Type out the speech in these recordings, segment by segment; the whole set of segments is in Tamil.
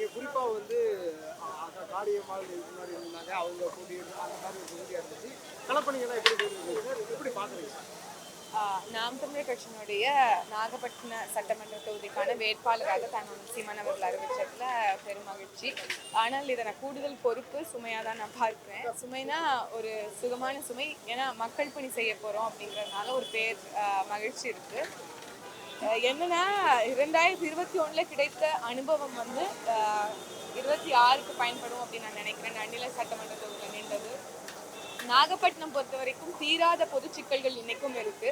நீங்கள் குறிப்பாக வந்து அஹ், முன்னாடி இருந்தாங்க. அவங்க போட்டியிட்டு அந்த மாதிரி ஒரு இருந்துச்சு. களப்பணிகள்லாம் எப்படி போயிருந்தது சார்? எப்படி பார்க்குறீங்க நாம் தமிழர் கட்சியினுடைய நாகப்பட்டினம் சட்டமன்ற தொகுதிக்கான வேட்பாளராக தான் சீமான் அவர்கள் அறிவிச்சதுல பெருமகிழ்ச்சி ஆனால் இதை நான் கூடுதல் பொறுப்பு சுமையாக தான் நான் பார்க்குறேன். சுமைனா ஒரு சுகமான சுமை. ஏன்னா மக்கள் பணி செய்ய போகிறோம் அப்படிங்கிறதுனால ஒரு பேர் மகிழ்ச்சி இருக்கு. என்னன்னா இரண்டாயிரத்தி இருபத்தி ஒண்ணுல கிடைத்த அனுபவம் வந்து இருபத்தி ஆறுக்கு பயன்படும் அப்படின்னு நான் நினைக்கிறேன். நன்னில சட்டமன்ற தொகுதியில் நின்றது. நாகப்பட்டினம் பொறுத்த வரைக்கும் தீராத பொது சிக்கல்கள் இன்னைக்கும் இருக்கு.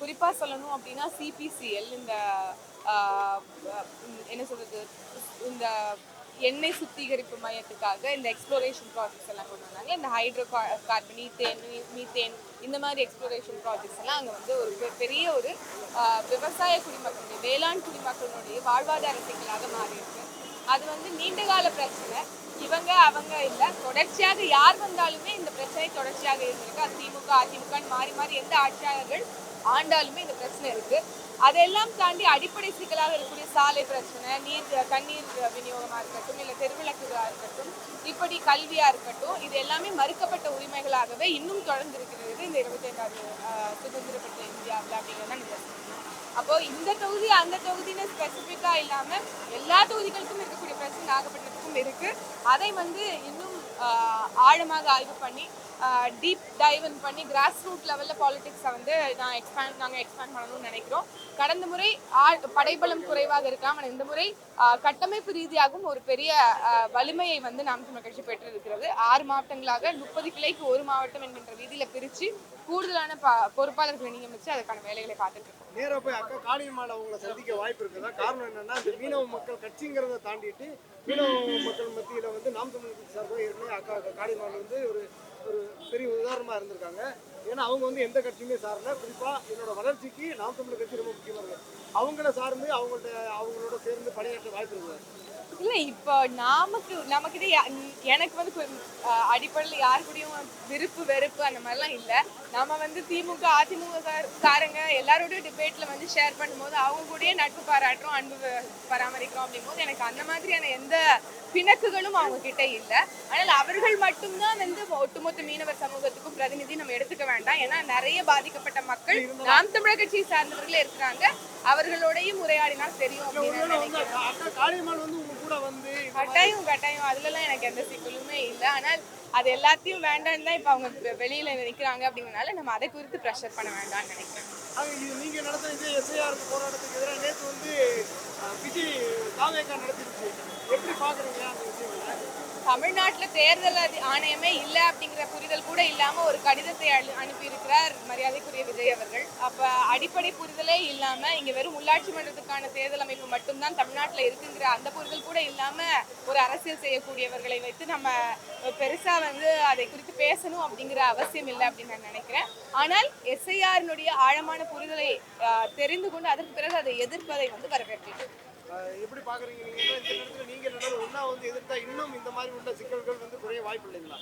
குறிப்பா சொல்லணும் அப்படின்னா சிபிசிஎல் இந்த என்ன சொல்றது? இந்த எண்ணெய் சுத்திகரிப்பு மையத்துக்காக இந்த எக்ஸ்ப்ளோரேஷன் ப்ராஜெக்ட்ஸ் எல்லாம் கொண்டு வந்தாங்க. இந்த ஹைட்ரோ கார்பன் ஈத்தேன் மீத்தேன் இந்த மாதிரி எக்ஸ்ப்ளோரேஷன் ப்ராஜெக்ட்ஸ் எல்லாம் அங்கே வந்து ஒரு பெரிய ஒரு விவசாய குடிமக்களுடைய வேளாண் குடிமக்களுடைய வாழ்வாதார சிக்கலாக மாறி இருக்கு அது வந்து நீண்டகால பிரச்சனை. இவங்க அவங்க இல்லை. தொடர்ச்சியாக யார் வந்தாலுமே இந்த பிரச்சனை தொடர்ச்சியாக இருந்திருக்கு. அது திமுக அதிமுகன்னு மாறி மாறி எந்த ஆட்சியாளர்கள் ஆண்டாலுமே இந்த பிரச்சனை இருக்குது அதெல்லாம் தாண்டி அடிப்படை சிக்கலாக இருக்கக்கூடிய சாலை பிரச்சனை நீர் தண்ணீர் விநியோகமாக இருக்கட்டும் இல்லை தெருவிளக்குகளாக இருக்கட்டும் இப்படி கல்வியாக இருக்கட்டும் இது எல்லாமே மறுக்கப்பட்ட உரிமைகளாகவே இன்னும் தொடர்ந்து இருக்கிறது இந்த இருபத்தி ஐந்தாவது சுதந்திரப்பட்ட இந்தியாவில் அப்படிங்கிறத நினைக்கிறேன் அப்போ இந்த தொகுதி அந்த தொகுதின்னு ஸ்பெசிஃபிக்காக இல்லாமல் எல்லா தொகுதிகளுக்கும் இருக்கக்கூடிய பிரச்சனை நாகப்பட்டினத்துக்கும் இருக்கு. அதை வந்து இன்னும் ஆழமாக ஆய்வு பண்ணி டீப் டைவன் பண்ணி கிராஸ் ரூட் லெவல்ல பாலிடிக்ஸை வந்து நான் எக்ஸ்பேண்ட் நாங்கள் எக்ஸ்பேண்ட் பண்ணணும்னு நினைக்கிறோம். கடந்த முறை படைபலம் குறைவாக இருக்கலாம். ஆனால் இந்த முறை கட்டமைப்பு ரீதியாகவும் ஒரு பெரிய வலிமையை வந்து நாம் தமிழ் கட்சி பெற்றிருக்கிறது. ஆறு மாவட்டங்களாக முப்பது கிளைக்கு ஒரு மாவட்டம் என்கின்ற ரீதியில பிரிச்சு கூடுதலான ப- பொறுப்பாளர்களை நியமிச்சு அதுக்கான வேலைகளை பார்த்துட்டு இருக்கோம். நேராக போய் அக்கா காளியம்மாள் அவங்கள சந்திக்க வாய்ப்பு இருக்குதா? காரணம் என்னன்னா இந்த மீனவ மக்கள் கட்சிங்கிறத தாண்டிட்டு மீனவ மக்கள் மத்தியில் வந்து நாம் தமிழ் கட்சி சார்பாக ஏற்கனவே அக்கா காளியம்மாள் வந்து ஒரு ஒரு பெரிய உதாரணமாக இருந்திருக்காங்க. ஏன்னா அவங்க வந்து எந்த கட்சியுமே சாரல. குறிப்பாக என்னோட வளர்ச்சிக்கு நாம் தமிழ் கட்சி ரொம்ப முக்கியமாக இருக்குது அவங்கள சார்ந்து அவங்கள்ட்ட அவங்களோட சேர்ந்து பணியாற்ற வாய்ப்பு இருக்குது இல்ல இப்போ நமக்கு நமக்கு எனக்கு வந்து அடிப்படையில் யார் கூடயும் விருப்பு வெறுப்பு அந்த மாதிரிலாம் இல்ல. நம்ம வந்து திமுக அதிமுக காரங்க எல்லாரோடய டிபேட்ல வந்து ஷேர் பண்ணும்போது அவங்க கூடயே நட்பு பாராட்டுறோம் அன்பு பராமரிக்கிறோம் அப்படிங்கும்போது எனக்கு அந்த மாதிரியான எந்த பிணக்குகளும் அவங்க கிட்ட இல்ல. ஆனால் அவர்கள் மட்டும்தான் வந்து ஒட்டுமொத்த மீனவர் சமூகத்துக்கும் பிரதிநிதி நம்ம ஏன்னா நிறைய பாதிக்கப்பட்ட மக்கள் நாம் தமிழர் கட்சியை சார்ந்தவர்களே இருக்கிறாங்க. அவர்களோடையும் உரையாடினால் தெரியும் இந்த கட்டாயம் கட்டாயம். அதுலலாம் எனக்கு எந்த சிக்கலுமே இல்லை. ஆனால் அது எல்லாத்தையும் வேண்டாம்னு தான் இப்போ அவங்க வெளியில நிற்கிறாங்க அப்படிங்கறனால நம்ம அதை குறித்து ப்ரெஷர் பண்ண வேண்டாம்னு நினைக்கிறேன். நீங்க நடத்தின இதே எஸ்ஐஆர் போராட்டத்துக்கு எதிராக நேற்று வந்து விஜய் தாவேக்கா நடத்திருச்சு. எப்படி பாக்குறீங்க? தமிழ்நாட்டுல தேர்தல் அதி- ஆணையமே இல்லை அப்படிங்கிற புரிதல் கூட இல்லாம ஒரு கடிதத்தை அனு- அனுப்பியிருக்கிறார் மரியாதைக்குரிய விஜய் அவர்கள். அப்ப அடிப்படை புரிதலே இல்லாம இங்க வெறும் உள்ளாட்சி மன்றத்துக்கான தேர்தல் அமைப்பு மட்டும்தான் தமிழ்நாட்டுல இருக்குங்கிற அந்த புரிதல் கூட இல்லாம ஒரு அரசியல் செய்யக்கூடியவர்களை வைத்து நம்ம பெருசா வந்து அதை குறித்து பேசணும் அப்படிங்கிற அவசியம் இல்லை அப்படின்னு நான் நினைக்கிறேன். ஆனால் எஸ்ஐஆரினுடைய ஆழமான புரிதலை தெரிந்து கொண்டு அதற்கு பிறகு அதை எதிர்ப்பதை வந்து வரவேற்கிறேன். எப்படி பாக்குறீங்க? நீங்க இந்த நேரத்துல நீங்க எல்லாரும் ஒண்ணா வந்து எதிர்த்தா இன்னும் இந்த மாதிரி உள்ள சிக்கல்கள் வந்து குறைய வாய்ப்பு இல்லைங்களா?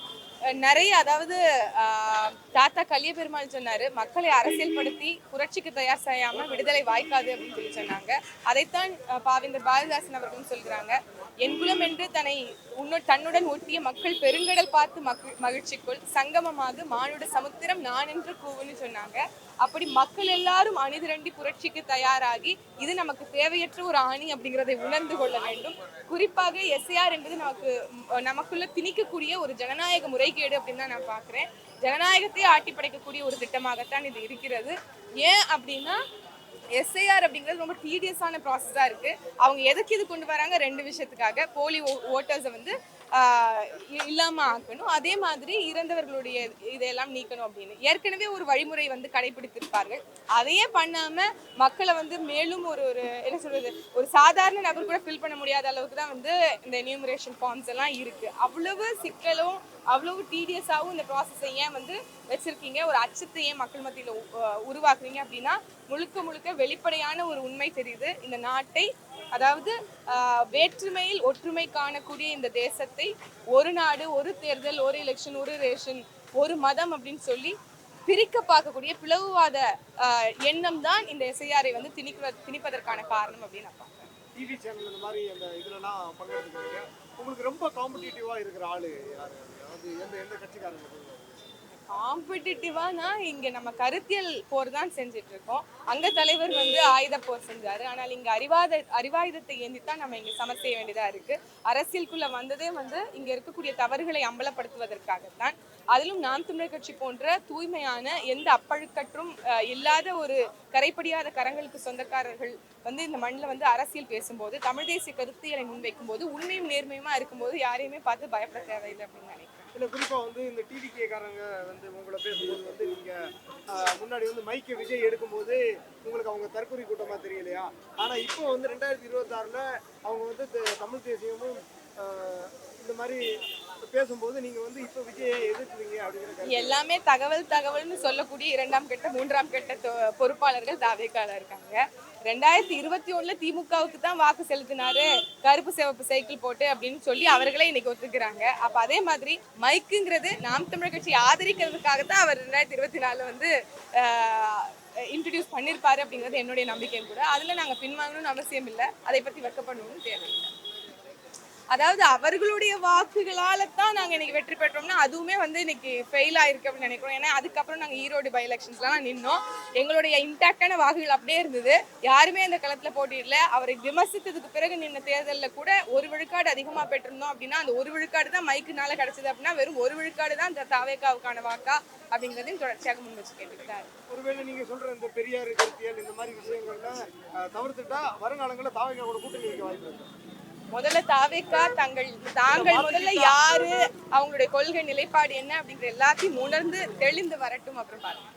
நிறைய அதாவது ஆஹ், தாத்தா கலிய பெருமாள் சொன்னாரு மக்களை அரசியல்படுத்தி புரட்சிக்கு தயார் செய்யாம விடுதலை வாய்க்காது அப்படின்னு சொல்லி சொன்னாங்க. அதைத்தான் பாவிந்தர் பாரதிதாசன் அவர்களும் சொல்கிறாங்க என் குலம் என்று தன்னை உன்னு தன்னுடன் ஒட்டிய மக்கள் பெருங்கடல் பார்த்து மகிழ்ச்சிக்குள் சங்கமமாக மானுட சமுத்திரம் நான் என்று கூவுன்னு சொன்னாங்க. அப்படி மக்கள் எல்லாரும் அணிதிரண்டி புரட்சிக்கு தயாராகி இது நமக்கு தேவையற்ற ஒரு ஆணி அப்படிங்கிறதை உணர்ந்து கொள்ள வேண்டும். குறிப்பாக எஸ்ஏஆர் என்பது நமக்கு நமக்குள்ள திணிக்கக்கூடிய ஒரு ஜனநாயக முறைகேடு அப்படின்னு தான் நான் பார்க்குறேன். ஜனநாயகத்தை ஆட்டி படைக்கக்கூடிய ஒரு திட்டமாகத்தான் இது இருக்கிறது. ஏன் அப்படின்னா எஸ்ஐஆர் அப்படிங்கிறது ரொம்ப டீடியஸான ப்ராசஸாக இருக்குது அவங்க எதுக்கு இது கொண்டு வராங்க? ரெண்டு விஷயத்துக்காக. போலி ஓட்டர்ஸை வந்து இல்லாமல் ஆக்கணும். அதே மாதிரி இறந்தவர்களுடைய இதையெல்லாம் நீக்கணும் அப்படின்னு. ஏற்கனவே ஒரு வழிமுறை வந்து கடைபிடித்திருப்பார்கள். அதையே பண்ணாமல் மக்களை வந்து மேலும் ஒரு ஒரு என்ன சொல்கிறது ஒரு சாதாரண நபர் கூட ஃபில் பண்ண முடியாத அளவுக்கு தான் வந்து இந்த நியூமரேஷன் ஃபார்ம்ஸ் எல்லாம் இருக்குது அவ்வளவு சிக்கலும் அவ்வளவு டீடியஸாகவும் இந்த ப்ராசஸை ஏன் வந்து வச்சுருக்கீங்க? ஒரு அச்சத்தை ஏன் மக்கள் மத்தியில் உருவாக்குறீங்க அப்படின்னா முழுக்க முழுக்க வெளிப்படையான ஒரு உண்மை தெரியுது. இந்த நாட்டை அதாவது வேற்றுமையில் ஒற்றுமை காணக்கூடிய இந்த தேசத்தை ஒரு நாடு ஒரு தேர்தல் ஒரு எலெக்ஷன் ஒரு ரேஷன் ஒரு மதம் அப்படின்னு சொல்லி பிரிக்க பார்க்கக்கூடிய பிளவுவாத எண்ணம் தான் இந்த எஸ்ஐஆரை வந்து திணிக்க திணிப்பதற்கான காரணம் அப்படின்னு நான் பார்க்கிறேன். டிவி சேனல் இந்த மாதிரி அந்த இதுலலாம் பங்கெடுத்துக்கிறீங்க உங்களுக்கு ரொம்ப காம்படிட்டிவாக இருக்கிற ஆள் யார்? அதாவது எந்த எந்த கட்சிக்காரங்க? காம்படிட்டிவானா இங்க நம்ம கருத்தியல் போர் தான் செஞ்சுட்டு இருக்கோம் அங்க தலைவர் வந்து ஆயுத போர் செஞ்சாரு. ஆனால் இங்க அறிவாத அறிவாயுதத்தை ஏந்தி தான் நம்ம இங்க சமர் செய்ய வேண்டியதா இருக்கு. அரசியலுக்குள்ள வந்ததே வந்து இங்க இருக்கக்கூடிய தவறுகளை அம்பலப்படுத்துவதற்காகத்தான். அதிலும் நாம் தமிழர் கட்சி போன்ற தூய்மையான எந்த அப்பழுக்கற்றும் இல்லாத ஒரு கரைப்படியாத கரங்களுக்கு சொந்தக்காரர்கள் வந்து இந்த மண்ணில் வந்து அரசியல் பேசும்போது தமிழ் தேசிய கருத்தியலை முன்வைக்கும் போது உண்மையும் நேர்மையுமா இருக்கும்போது யாரையுமே பார்த்து பயப்பட தேவையில்லை அப்படின்னு நினைக்கிறேன். இல்லை குறிப்பாக வந்து இந்த டிவிகேகாரங்க வந்து உங்களை பேசும்போது வந்து நீங்கள் முன்னாடி வந்து மைக்கை விஜய் எடுக்கும்போது உங்களுக்கு அவங்க தற்கொலை கூட்டமாக தெரியலையா? ஆனால் இப்போ வந்து ரெண்டாயிரத்தி இருபத்தாறில் அவங்க வந்து த- தமிழ் தேசியமும் இந்த மாதிரி பேசும்போது நீங்க வந்து இப்போ விஜயை எதிர்க்கிறீங்க அப்படிங்கிற எல்லாமே தகவல் தகவல்னு சொல்லக்கூடிய இரண்டாம் கட்ட மூன்றாம் கட்ட தொ- பொறுப்பாளர்கள் தாவேக்கால இருக்காங்க. ரெண்டாயிரத்தி இருபத்தி ஒண்ணுல திமுகவுக்கு தான் வாக்கு செலுத்தினாரு. கருப்பு சிவப்பு சைக்கிள் போட்டு அப்படின்னு சொல்லி அவர்களே இன்னைக்கு ஒத்துக்கிறாங்க. அப்ப அதே மாதிரி மைக்குங்கிறது நாம் தமிழர் கட்சி ஆதரிக்கிறதுக்காக தான் அவர் ரெண்டாயிரத்தி இருபத்தி நாலுல வந்து இன்ட்ரடியூஸ் பண்ணியிருப்பாரு அப்படிங்கிறது என்னுடைய நம்பிக்கையும் கூட. அதுல நாங்க பின்வாங்கணும்னு அவசியம் இல்லை அதை பத்தி வெக்கப்படணும்னு தேவையில்லை. அதாவது அவர்களுடைய வாக்குகளால தான் நாங்க இன்னைக்கு வெற்றி பெற்றோம்னா அதுவுமே வந்து இன்னைக்கு ஃபெயில் ஆயிருக்கு அப்படின்னு நினைக்கிறோம். ஏன்னா அதுக்கப்புறம் நாங்க ஈரோடு பை எலெக்ஷன்ஸ்லாம் நின்னோம். எங்களுடைய இன்டாக்டான வாக்குகள் அப்படியே இருந்தது. யாருமே அந்த களத்துல போட்டியிடல அவரை விமர்சித்ததுக்கு பிறகு நின்ன தேர்தலில் கூட ஒரு விழுக்காடு அதிகமா பெற்றிருந்தோம் அப்படின்னா அந்த ஒரு விழுக்காடு தான் மைக்குனால கிடைச்சது அப்படின்னா வெறும் ஒரு விழுக்காடு தான் இந்த தாவேக்காவுக்கான வாக்கா அப்படிங்கிறதையும் தொடர்ச்சியாக முன் வச்சு கேட்டுக்கிட்டாரு. ஒருவேளை நீங்க சொல்ற இந்த பெரியார் கருத்தியல் இந்த மாதிரி விஷயங்கள்ல தவிர்த்துட்டா வருங்காலங்களில் தாவேக்காவோட கூட்டணி வைக்க வாய்ப்பு இருக்கு? முதல்ல தாவேக்கா தங்கள் தாங்கள் முதல்ல யாரு? அவங்களுடைய கொள்கை நிலைப்பாடு என்ன அப்படிங்கிற எல்லாத்தையும் உணர்ந்து தெளிந்து வரட்டும் அப்புறம் பாருங்க.